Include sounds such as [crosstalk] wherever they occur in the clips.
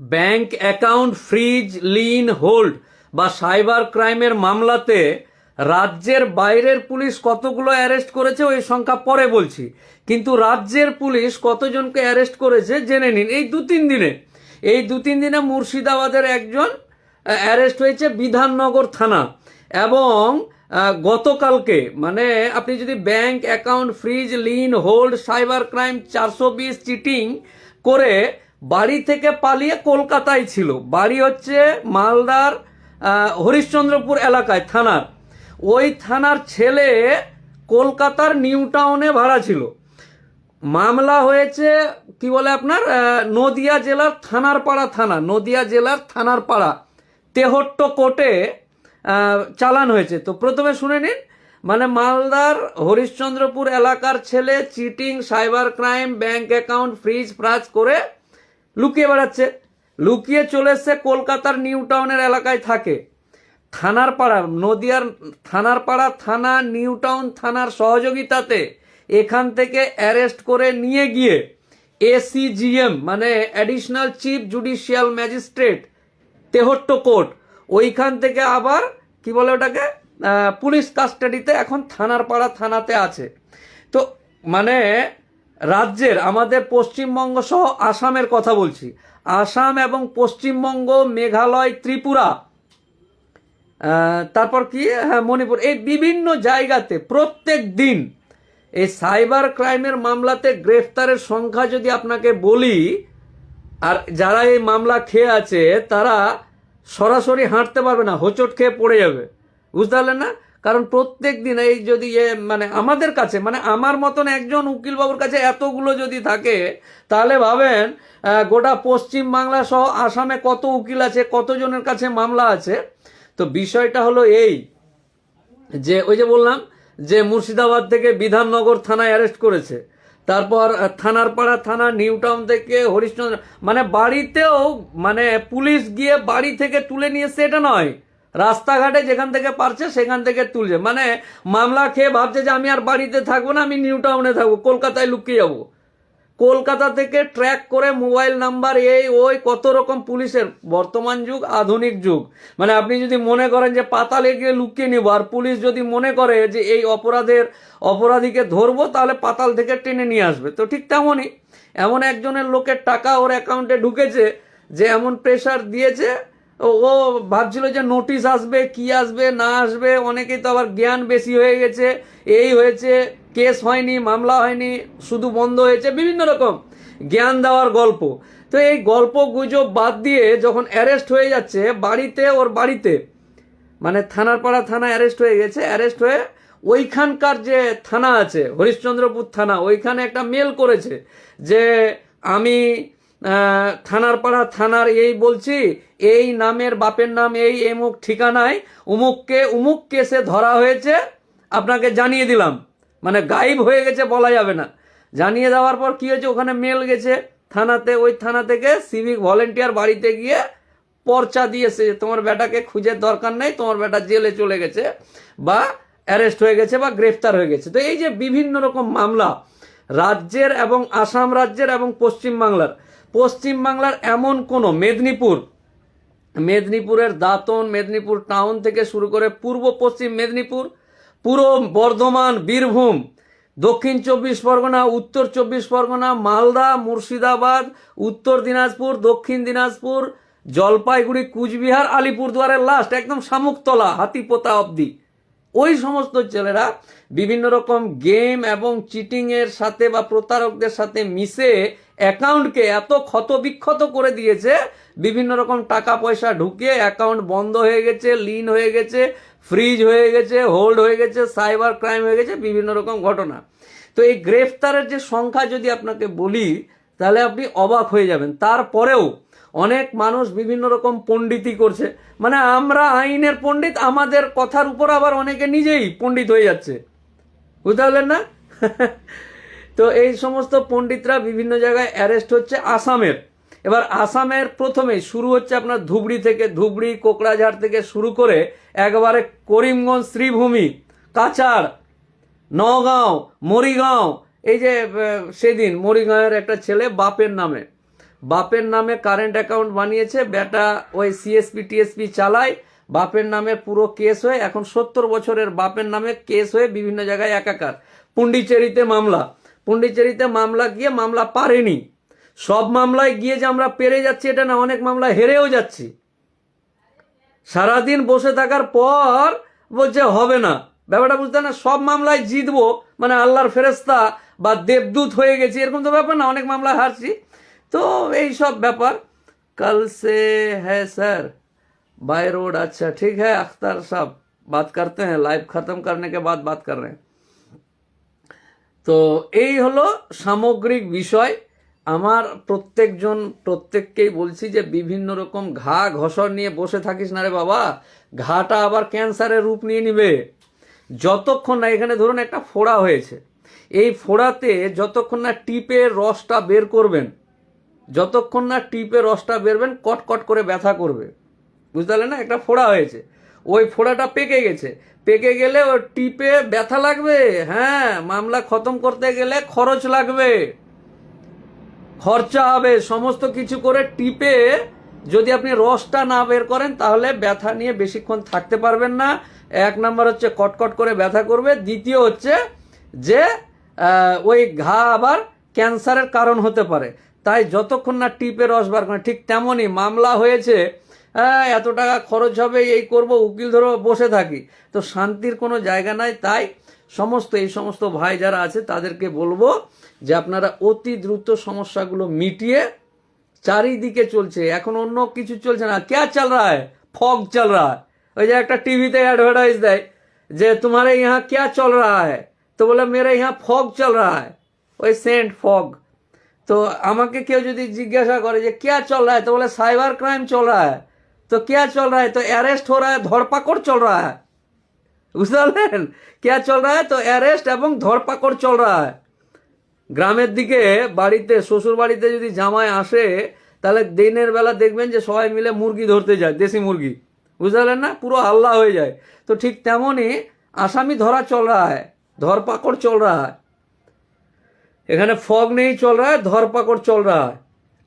Bank account freeze, lien, hold বা cyber ক্রাইমের মামলাতে রাজ্যের বাইরের পুলিশ কতগুলো অ্যারেস্ট করেছে ওই সংখ্যা পরে বলছি। কিন্তু রাজ্যের পুলিশ কতজনকে অ্যারেস্ট করেছে জেনে নিন। এই দু তিন দিনে, এই দু তিন দিনে মুর্শিদাবাদের একজন অ্যারেস্ট হয়েছে বিধাননগর থানা এবং গতকালকে মানে আপনি যদি bank account, freeze, lien, hold, cyber crime, চারশো বিশ চিটিং করে বাড়ি থেকে পালিয়ে কলকাতায় ছিল। বাড়ি হচ্ছে মালদার হরিশ্চন্দ্রপুর এলাকায়, থানার। ওই থানার ছেলে কলকাতার নিউ টাউনে ভাড়া ছিল। মামলা হয়েছে, কি বলে আপনার নদিয়া জেলার থানার পাড়া থানা, নদিয়া জেলার থানার পাড়া তেহট্ট কোর্টে চালান হয়েছে। তো প্রথমে শুনে নিন মানে মালদার, হরিশ্চন্দ্রপুর এলাকার ছেলে cheating, cyber crime, bank account, freeze, ফ্রাজ করে লুকিয়ে বেড়াচ্ছে। লুকিয়ে চলে এসছে কলকাতার নিউ টাউনের এলাকায় থাকে। থানার পাড়া, নদিয়ার থানার পাড়া, থানা, নিউ টাউন থানার সহযোগিতাতে এখান থেকে অ্যারেস্ট করে নিয়ে গিয়ে এসিজিএম মানে additional chief judicial magistrate Tehatta court, ওইখান থেকে আবার, কি বলে ওটাকে পুলিশ কাস্টাডিতে এখন থানার পাড়া থানাতে আছে। তো মানে রাজ্যের আমাদের পশ্চিমবঙ্গ সহ আসামের কথা বলছি। আসাম এবং পশ্চিমবঙ্গ, মেঘালয়, ত্রিপুরা তারপর কি? হ্যাঁ মণিপুর। এই বিভিন্ন জায়গাতে প্রত্যেক দিন এই সাইবার ক্রাইমের মামলাতে গ্রেফতারের সংখ্যা যদি আপনাকে বলি, আর যারা এই মামলা খেয়ে আছে, তারা সরাসরি হাঁটতে পারবে না, হোঁচট খেয়ে পড়ে যাবে। বুঝতে পারলেন না? কারণ প্রত্যেক দিন এই যদি এ মানে আমাদের কাছে মানে আমার মতন একজন উকিলবাবুর কাছে এতগুলো যদি থাকে, তাহলে ভাবেন গোটা পশ্চিম বাংলা সহ আসামে কত উকিল আছে, কতজনের কাছে মামলা আছে? তো বিষয়টা হলো এই, যে ওই যে বললাম, যে মুর্শিদাবাদ থেকে বিধাননগর থানায় অ্যারেস্ট করেছে। তারপর থানার পাড়া থানা নিউ টাউন থেকে হরিশ্চন্দ্র মানে বাড়িতেও মানে পুলিশ গিয়ে বাড়ি থেকে তুলে নিয়ে এসছে, এটা নয়। রাস্তাঘাটে যেখান থেকে পারছে, সেখান থেকে তুলছে। মানে মামলা খেয়ে ভাবছে যে আমি আর বাড়িতে থাকব না, আমি নিউ টাউনে থাকব, কলকাতায় লুকিয়ে যাব। কলকাতা থেকে ট্র্যাক করে মোবাইল নাম্বার এই, ওই, কত রকম পুলিশের, বর্তমান যুগ, আধুনিক যুগ। মানে আপনি যদি মনে করেন যে পাতালে গিয়ে লুকিয়ে নিব, আর পুলিশ যদি মনে করে যে এই অপরাধের, অপরাধীকে ধরবো, তাহলে পাতাল থেকে টেনে নিয়ে আসবে। তো ঠিক তেমনই, এমন একজনের লোকের টাকা ওর অ্যাকাউন্টে ঢুকেছে, যে এমন প্রেশার দিয়েছে ও ভাবছিল যে নোটিশ আসবে, কি আসবে, না আসবে, অনেকেই তো আবার জ্ঞান বেশি হয়ে গেছে, এই হয়েছে কেস হয়নি, মামলা হয়নি, শুধু বন্ধ হয়েছে, বিভিন্ন রকম জ্ঞান দেওয়ার গল্প। তো এই গল্প গুজব বাদ দিয়ে যখন অ্যারেস্ট হয়ে যাচ্ছে, বাড়িতে ওর বাড়িতে মানে থানার পাড়া থানা অ্যারেস্ট হয়ে গেছে অ্যারেস্ট হয়ে ওইখানকার যে থানা আছে, হরিশ্চন্দ্রপুর থানা, ওইখানে একটা মেল করেছে যে, আমি থানার পাড়া, থানার এই বলছি, এই নামের বাপের নাম, এই এমুক ঠিকানায় উমুককে উমুক কেসে ধরা হয়েছে, আপনাকে জানিয়ে দিলাম। মানে গায়েব হয়ে গেছে বলা যাবে না। জানিয়ে দেওয়ার পর কি হয়েছে? ওখানে মেল গেছে থানাতে, ওই থানা থেকে সিভিক ভলেন্টিয়ার বাড়িতে গিয়ে পর্চা দিয়েছে তোমার বেটাকে খুঁজে দরকার নেই, তোমার বেটা জেলে চলে গেছে বা অ্যারেস্ট হয়ে গেছে বা গ্রেফতার হয়ে গেছে। তো এই যে বিভিন্ন রকম মামলা, রাজ্যের এবং আসাম রাজ্যের এবং পশ্চিমবাংলার পশ্চিমবাংলার এমন কোনো মেদিনীপুর, মেদিনীপুরের দাঁতন, মেদিনীপুর টাউন থেকে শুরু করে পূর্ব পশ্চিম মেদিনীপুর, পুরো বর্ধমান, বীরভূম, দক্ষিণ চব্বিশ পরগনা, উত্তর চব্বিশ পরগনা, মালদা, মুর্শিদাবাদ, উত্তর দিনাজপুর, দক্ষিণ দিনাজপুর, জলপাইগুড়ি, কুচবিহার, আলিপুরদুয়ারের লাস্ট একদম শামুকতলা, হাতিপোতা অবধি। ওই সমস্ত ছেলেরা বিভিন্ন রকম গেম এবং চিটিংয়ের সাথে বা প্রতারকদের সাথে মিশে অ্যাকাউন্টকে এত ক্ষত বিক্ষত করে দিয়েছে, বিভিন্ন রকম টাকা পয়সা ঢুকিয়ে অ্যাকাউন্ট বন্ধ হয়ে গেছে লিন হয়ে গেছে ফ্রিজ হয়ে গেছে হোল্ড হয়ে গেছে সাইবার ক্রাইম হয়ে গেছে, বিভিন্ন রকম ঘটনা। তো এই গ্রেফতারের যে সংখ্যা যদি আপনাকে বলি, তাহলে আপনি অবাক হয়ে যাবেন। তারপরেও অনেক মানুষ বিভিন্ন রকম পণ্ডিতি করছে। মানে আমরা আইনের পণ্ডিত, আমাদের কথার উপর আবার অনেকে নিজেই পণ্ডিত হয়ে যাচ্ছে। বুঝতে পারলেন না? [laughs] তো এই সমস্ত পণ্ডিতরা বিভিন্ন জায়গায় অ্যারেস্ট হচ্ছে আসামের। এবার আসামের প্রথমেই শুরু হচ্ছে আপনার ধুবড়ি থেকে, ধুবড়ি, কোকড়াঝাড় থেকে শুরু করে একবারে করিমগঞ্জ, শ্রীভূমি, কাছাড়, নগাঁও, মরিগাঁও। এই যে সেদিন মরিগাঁওয়ের একটা ছেলে বাপের নামে বাপের নামে কারেন্ট অ্যাকাউন্ট বানিয়েছে, বেটা ওই সিএসপি টিএসপি চালায়, বাপের নামে পুরো কেস হয়ে, এখন সত্তর বছরের বাপের নামে কেস হয়ে বিভিন্ন জায়গায় একাকার। পুন্ডিচেরিতে মামলা। পুন্ডিচেরিতে মামলা গিয়ে মামলা পারেনি। সব মামলায় গিয়ে যে আমরা পেরে যাচ্ছি, এটা না, অনেক মামলা হেরেও যাচ্ছি। সারাদিন বসে থাকার পর বলছে, হবে না। ব্যাপারটা বুঝতে না, সব মামলায় জিতবো মানে আল্লাহর ফেরেস্তা বা দেবদূত হয়ে গেছি, এরকম তো ব্যাপার না, অনেক মামলায় হারছি। তো এই সব ব্যাপার। কাল সে হ্যাঁ স্যার, বাই রোড আচ্ছা ঠিক হ্যাঁ আখতার সাহ বাত করতে হ্যাঁ লাইফ খতম করনে বাদ বাত কর তো এই হলো সামগ্রিক বিষয়। আমার প্রত্যেকজন, প্রত্যেককেই বলছি যে বিভিন্ন রকম ঘা ঘষর নিয়ে বসে থাকিস না রে বাবা। ঘাটা আবার ক্যান্সারের রূপ নিয়ে নিবে। যতক্ষণ না এখানে ধরুন একটা ফোড়া হয়েছে, এই ফোড়াতে যতক্ষণ না টিপের রসটা বের করবেন যতক্ষণ না টিপে রসটা বেরবেন কট কট করে ব্যথা করবে। বুঝতে পারলেন না? একটা ফোড়া হয়েছে। ওই ফোড়াটা পেকে গেছে। পেকে গেলে ওই টিপে ব্যথা লাগবে। হ্যাঁ মামলা খতম করতে গেলে খরচ লাগবে। খরচা হবে। সমস্ত কিছু করে টিপে যদি আপনি রসটা না বের করেন, তাহলে ব্যথা নিয়ে বেশিক্ষণ থাকতে পারবেন না। এক নাম্বার হচ্ছে কটকট করে ব্যথা করবে। দ্বিতীয় হচ্ছে যে ওই ঘা আবার ক্যান্সারের কারণ হতে পারে। তাই যতক্ষণ না টিপে রস বার করে, ঠিক তেমনই মামলা হয়েছে হ্যাঁ এত টাকা খরচ হবে, এই করব, উকিল ধরো বসে থাকি। তো শান্তির কোনো জায়গা নাই, তাই সমস্ত, এই সমস্ত ভাই যারা আছে, তাদেরকে বলব যে আপনারা অতি দ্রুত সমস্যাগুলো মিটিয়ে চারিদিকে চলছে। এখন অন্য কিছু চলছে না। ক্যা চাল রা হ্যাঁ ফগ চাল রা হ্যাঁ ওই যে একটা টিভিতে অ্যাডভার্টাইজ দেয় যে তোমার ইহা ক্যা চল রা হ্যাঁ তো বলে, মেরা ইহা ফগ চল রা হ্যাঁ ওই সেন্ট ফগ। তো আমাকে কেউ যদি জিজ্ঞাসা করে যে क्या चल रहा है तो बोले साइबर क्राइम चल रहा है तो क्या चल रहा है तो अरेस्ट हो रहा है धरपकड़ चल रहा है বুঝতে পারলেন क्या चल रहा है तो অ্যারেস্ট এবং ধরপাকড় চল रहा है গ্রামের দিকে বাড়িতে শ্বশুর বাড়িতে যদি জামাই আসে তাহলে দিনের বেলা দেখবেন যে সবাই মিলে মুরগি ধরতে যায় দেশি মুরগি বুঝতে পারলেন না পুরো হাল্লা হয়ে যায় তো ঠিক তেমনই আসামি ধরা চল রা है ধরপাকড় চল রা है এখানে ফগ নেই চল রা ধরপাকড় চল রা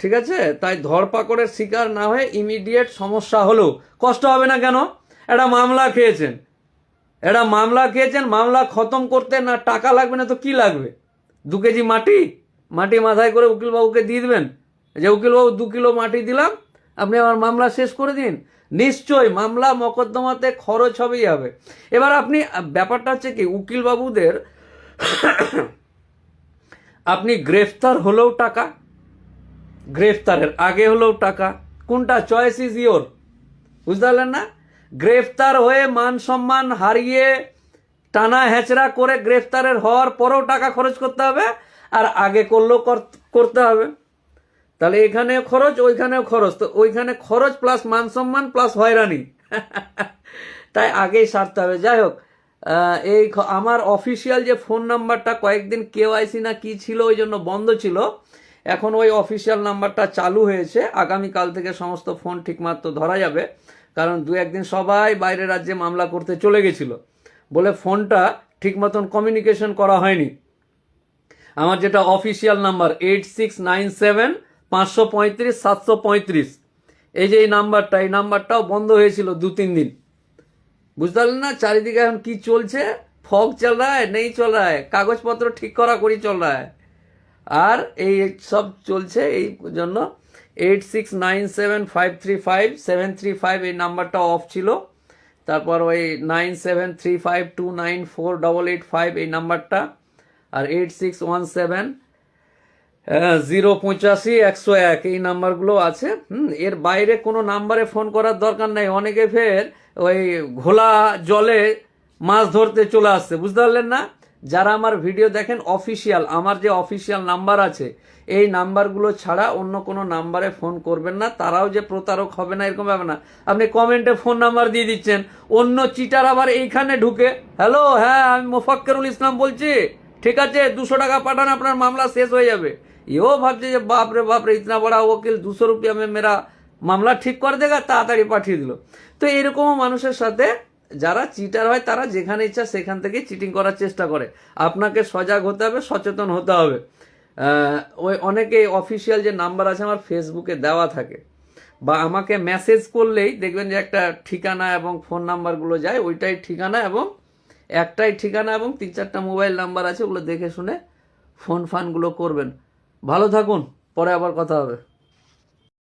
ঠিক আছে? তাই ধরপাকড়ের শিকার না হয়ে ইমিডিয়েট সমস্যা হলো। কষ্ট হবে না কেন? একটা মামলা খেয়েছেন। একটা মামলা খেয়েছেন, মামলা খতম করতে না টাকা লাগবে না তো কি লাগবে? দু কেজি মাটি? মাটি মাথায় করে উকিলবাবুকে দিয়ে দেবেন? যে উকিলবাবু দু কিলো মাটি দিলাম, আপনি আমার মামলা শেষ করে দিন। নিশ্চয়ই মামলা মকদ্দমাতে খরচ হবেই হবে। এবার আপনি, ব্যাপারটা হচ্ছে কি, উকিলবাবুদের আপনি গ্রেফতার হলেও টাকা, গ্রেফতারের আগে হলেও টাকা, কোনটা চয়েস ইজ ইয়োর বুঝতে পারলেন না? গ্রেফতার হয়ে মান সম্মান হারিয়ে টানা হেঁচড়া করে গ্রেফতারের হওয়ার পরেও টাকা খরচ করতে হবে আর আগে করলেও কর- করতে হবে। তাহলে এখানেও খরচ, ওইখানেও খরচ। তো ওইখানে খরচ প্লাস মান সম্মান প্লাস হয়রানি। [laughs] তাই আগেই সারতে হবে। যাই হোক এই আমার অফিসিয়াল যে ফোন নাম্বারটা কয়েকদিন কেওয়াইসি না কি ছিল, ওই জন্য বন্ধ ছিল। এখন ওই অফিসিয়াল নাম্বারটা চালু হয়েছে। আগামীকাল থেকে সমস্ত ফোন ঠিকমতো ধরা যাবে। কারণ দু একদিন সবাই বাইরে রাজ্যে মামলা করতে চলে গেছিল। বলে ফোনটা ঠিক মতন কমিউনিকেশন করা হয়নি। আমার যেটা official number eight six nine seven পাঁচশো পঁয়ত্রিশ, সাতশো পঁয়ত্রিশ। এই যে এই নাম্বারটা এই নাম্বারটাও বন্ধ হয়েছিল দু তিন দিন। বুঝতে পারলেন না? চারিদিকে এখন কি চলছে? ফগ চল রায় নেই চল রায় কাগজপত্র ঠিক করা, করি চল রায় আর এই সব চলছে এই জন্য eight six nine seven five three five seven three five এই নাম্বারটা অফ ছিল। তারপর ওই nine seven three five two nine four double eight five এই নাম্বারটা। আর eight six one seven zero পঁচাশি, একশো এক। এই নাম্বারগুলো আছে। হুম, এর বাইরে কোনো নাম্বারে ফোন করার দরকার নেই। অনেকে ফের ওই ঘোলা জলে মাছ ধরতে চলে আসছে। বুঝতে পারলেন না? যারা আমার ভিডিও দেখেন, অফিসিয়াল, আমার যে অফিসিয়াল নাম্বার আছে, এই নাম্বারগুলো ছাড়া অন্য কোনো নাম্বারে ফোন করবেন না। তারাও যে প্রতারক হবে না, এরকম হবে না। আপনি কমেন্টে ফোন নাম্বার দিয়ে দিচ্ছেন। অন্য চিটার আবার এইখানে ঢুকে, হ্যালো হ্যাঁ আমি মোফাক্কেরুল ইসলাম বলছি। ঠিক আছে, দুশো টাকা পাঠান, আপনার মামলা শেষ হয়ে যাবে। এও ভাবছে যে বাপ রে বাপ রে ইতনা বড়া ওকিল দুশো রুপিয়া মে মেরা মামলা ঠিক করে দেগা তাড়াতাড়ি পাঠিয়ে দিল তো এরকমও মানুষের সাথে যারা চিটার হয় তারা যেখানে ইচ্ছা সেখান থেকে চিটিং করার চেষ্টা করে আপনাকে সজাগ হতে হবে সচেতন হতে হবে ওই অনেকে অফিসিয়াল যে নাম্বার আছে আমার ফেসবুকে দেওয়া থাকে বা আমাকে মেসেজ করলেই দেখবেন যে একটা ঠিকানা এবং ফোন নাম্বারগুলো যায়, ওইটাই ঠিকানা এবং একটাই ঠিকানা এবং তিন চারটা মোবাইল নাম্বার আছে, ওগুলো দেখে শুনে ফোন ফানগুলো করবেন। ভালো থাকুন পরে আবার কথা হবে।